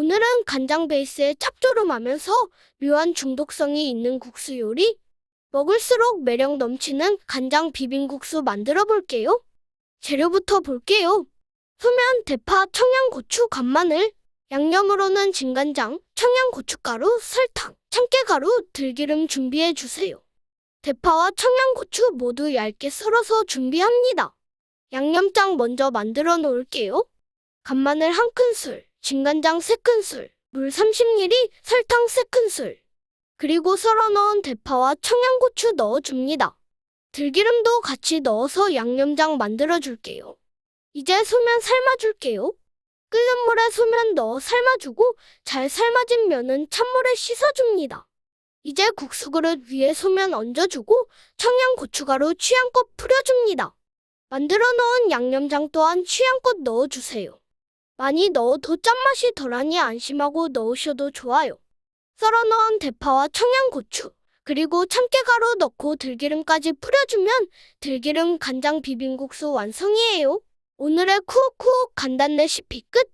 오늘은 간장 베이스에 짭조름하면서 묘한 중독성이 있는 국수 요리. 먹을수록 매력 넘치는 간장 비빔국수 만들어 볼게요. 재료부터 볼게요. 소면, 대파, 청양고추, 간마늘. 양념으로는 진간장, 청양고춧가루, 설탕, 참깨가루, 들기름 준비해 주세요. 대파와 청양고추 모두 얇게 썰어서 준비합니다. 양념장 먼저 만들어 놓을게요. 간마늘 한 큰술, 진간장 세 큰술, 물 30ml, 설탕 세 큰술. 그리고 썰어 넣은 대파와 청양고추 넣어줍니다. 들기름도 같이 넣어서 양념장 만들어 줄게요. 이제 소면 삶아줄게요. 끓는 물에 소면 넣어 삶아주고 잘 삶아진 면은 찬물에 씻어줍니다. 이제 국수 그릇 위에 소면 얹어주고 청양고추가루 취향껏 뿌려줍니다. 만들어 놓은 양념장 또한 취향껏 넣어주세요. 많이 넣어도 짠맛이 덜하니 안심하고 넣으셔도 좋아요. 썰어 넣은 대파와 청양고추, 그리고 참깨가루 넣고 들기름까지 뿌려주면 들기름 간장 비빔국수 완성이에요. 오늘의 쿠옥쿠옥 간단 레시피 끝!